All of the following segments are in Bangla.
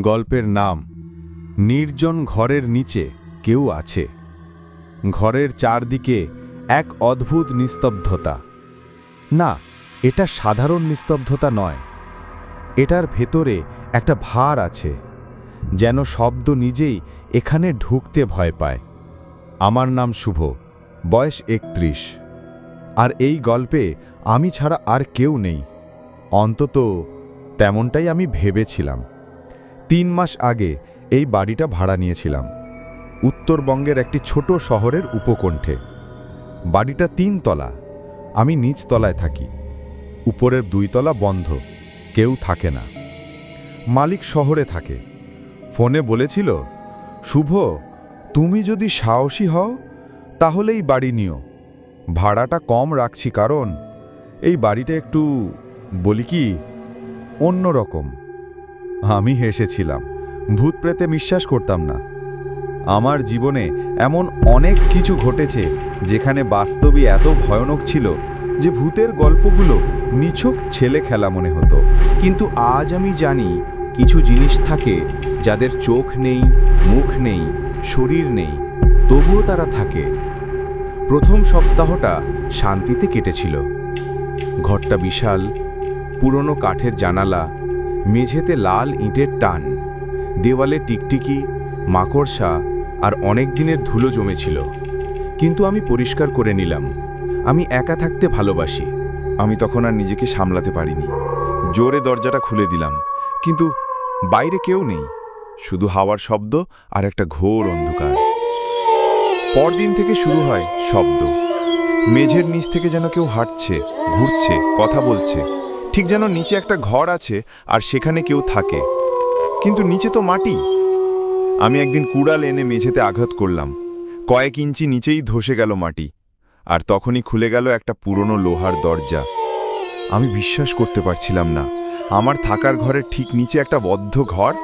গল্পের নাম, নির্জন ঘরের নিচে কেউ আছে। ঘরের চারদিকে এক অদ্ভুত নিস্তব্ধতা। না, এটা সাধারণ নিস্তব্ধতা নয়। এটার ভেতরে একটা ভার আছে, যেন শব্দ নিজেই এখানে ঢুকতে ভয় পায়। আমার নাম শুভ, বয়স একত্রিশ। আর এই গল্পে আমি ছাড়া আর কেউ নেই। অন্তত তেমনটাই আমি ভেবেছিলাম। তিন মাস আগে এই বাড়িটা ভাড়া নিয়েছিলাম। উত্তরবঙ্গের একটি ছোট শহরের উপকণ্ঠে। বাড়িটা তিন তলা আমি নিচ তলায় থাকি। উপরের দুই তলা বন্ধ। কেউ থাকে না। মালিক শহরে থাকে। ফোনে বলেছিল, শুভ, তুমি যদি সাহসী হও, তাহলেই বাড়ি নিও। ভাড়াটা কম রাখছি কারণ এই বাড়িটা একটু, বলি কি, অন্যরকম। আমি হেসেছিলাম। ভূত প্রেতে বিশ্বাস করতাম না। আমার জীবনে এমন অনেক কিছু ঘটেছে যেখানে বাস্তবই এত ভয়ানক ছিল যে ভূতের গল্পগুলো নিছক ছেলে খেলা মনে হতো। কিন্তু আজ আমি জানি কিছু জিনিস থাকে যাদের চোখ নেই, মুখ নেই, শরীর নেই, তবুও তারা থাকে। প্রথম সপ্তাহটা শান্তিতে কেটেছিল। ঘরটা বিশাল, পুরনো কাঠের জানালা মেঝেতে লাল ইঁটের টান, দেওয়ালে টিকটিকি, মাকড়সা আর অনেক দিনের ধুলো জমেছিল। কিন্তু আমি পরিষ্কার করে নিলাম। আমি একা থাকতে ভালোবাসি। আমি তখন আর নিজেকে সামলাতে পারিনি। জোরে দরজাটা খুলে দিলাম। কিন্তু বাইরে কেউ নেই। শুধু হাওয়ার শব্দ আর একটা ঘোর অন্ধকার। পরদিন থেকে শুরু হয় শব্দ। মেঝের নিচ থেকে যেন কেউ হাঁটছে, ঘুরছে, কথা বলছে। ঠিক যেন নিচে একটা ঘর আছে আর সেখানে কেউ থাকে। কিন্তু নিচে তো মাটি। আমি একদিন কুড়াল এনে মেঝেতে আঘাত করলাম। কয়েক ইঞ্চি নিচেই ধসে গেল মাটি। আর তখনই খুলে গেল একটা পুরনো লোহার দরজা। আমি বিশ্বাস করতে পারছিলাম না। আমার থাকার ঘরের ঠিক নিচে একটা বদ্ধ ঘর?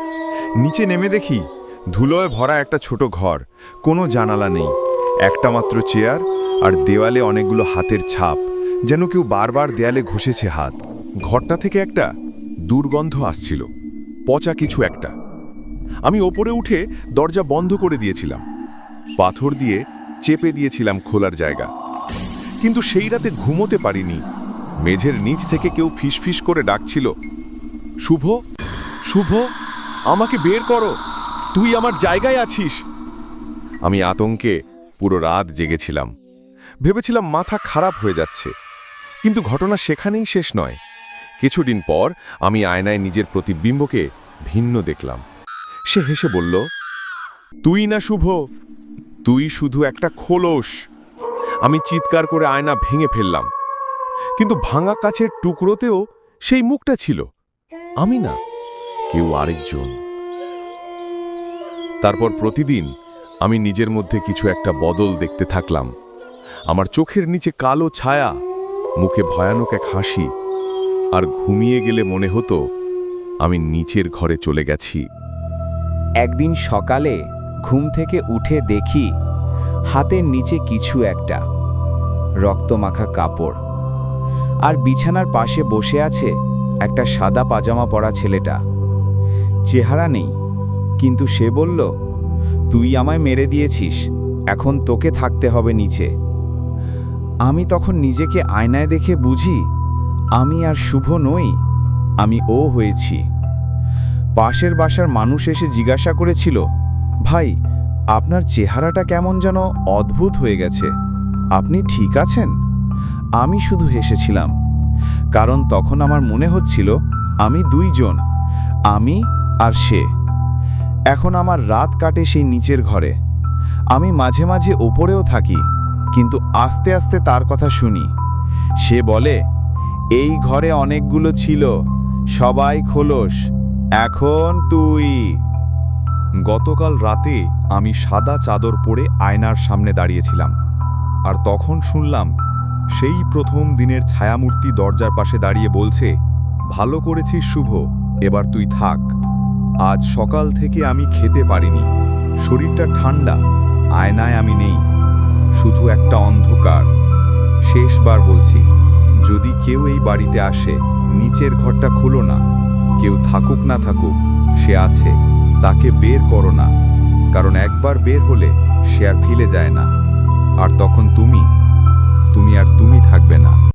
নিচে নেমে দেখি ধুলোয় ভরা একটা ছোট ঘর। কোনো জানালা নেই। একটা মাত্র চেয়ার আর দেওয়ালে অনেকগুলো হাতের ছাপ। যেন কেউ বারবার দেয়ালে ঘষেছে হাত। ঘরটা থেকে একটা দুর্গন্ধ আসছিল, পচা কিছু একটা। আমি ওপরে উঠে দরজা বন্ধ করে দিয়েছিলাম, পাথর দিয়ে চেপে দিয়েছিলাম খোলার জায়গা। কিন্তু সেই রাতে ঘুমোতে পারিনি। মেঝের নিচ থেকে কেউ ফিসফিস করে ডাকছিল, শুভ শুভ, আমাকে বের করো, তুই আমার জায়গায় আছিস। আমি আতঙ্কে পুরো রাত জেগেছিলাম। ভেবেছিলাম মাথা খারাপ হয়ে যাচ্ছে, কিন্তু ঘটনা সেখানেই শেষ নয়। কিছুদিন পর আমি আয়নায় নিজের প্রতিবিম্বকে ভিন্ন দেখলাম। সে হেসে বলল, তুই না শুভ, তুই শুধু একটা খোলস। আমি চিৎকার করে আয়না ভেঙে ফেললাম। কিন্তু ভাঙা কাছের টুকরোতেও সেই মুখটা ছিল। আমি না, কেউ আরেকজন। তারপর প্রতিদিন আমি নিজের মধ্যে কিছু একটা বদল দেখতে থাকলাম। আমার চোখের নিচে কালো ছায়া, মুখে ভয়ানক এক হাসি। আর ঘুমিয়ে গেলে মনে হতো, আমি নিচের ঘরে চলে গেছি। একদিন সকালে ঘুম থেকে উঠে দেখি, হাতের নিচে কিছু একটা, রক্তমাখা কাপড়। আর বিছানার পাশে বসে আছে একটা সাদা পাজামা পরা ছেলেটা। চেহারা নেই, কিন্তু সে বলল, তুই আমায় মেরে দিয়েছিস, এখন তোকে থাকতে হবে নিচে। আমি তখন নিজেকে আয়নায় দেখে বুঝি আমি আর শুভ নই, আমি ও হয়েছি। পাশের বাসার মানুষ এসে জিজ্ঞাসা করেছিল, ভাই, আপনার চেহারাটা কেমন যেন অদ্ভুত হয়ে গেছে। আপনি ঠিক আছেন? আমি শুধু হেসেছিলাম, কারণ তখন আমার মনে হচ্ছিল, আমি দুইজন, আমি আর সে। এখন আমার রাত কাটে সেই নিচের ঘরে। আমি মাঝে মাঝে ওপরেও থাকি, কিন্তু আস্তে আস্তে তার কথা শুনি। সে বলে এই ঘরে অনেকগুলো ছিল, সবাই খোলস। এখন তুই। গতকাল রাতে আমি সাদা চাদর পরে আয়নার সামনে দাঁড়িয়েছিলাম, আর তখন শুনলাম সেই প্রথম দিনের ছায়ামূর্তি দরজার পাশে দাঁড়িয়ে বলছে, ভালো করেছিস শুভ, এবার তুই থাক। আজ সকাল থেকে আমি খেতে পারিনি, শরীরটা ঠান্ডা, আয়নায় আমি নেই। শুধু একটা অন্ধকার। শেষবার বলছি। যদি কেউ এই বাড়িতে আসে, নিচের ঘরটা খুলো না। কেউ থাকুক না থাকুক, সে আছে, তাকে বের করো না। কারণ একবার বের হলে সে আর ফিলে যায় না। আর তখন তুমি তুমি আর তুমি থাকবে না।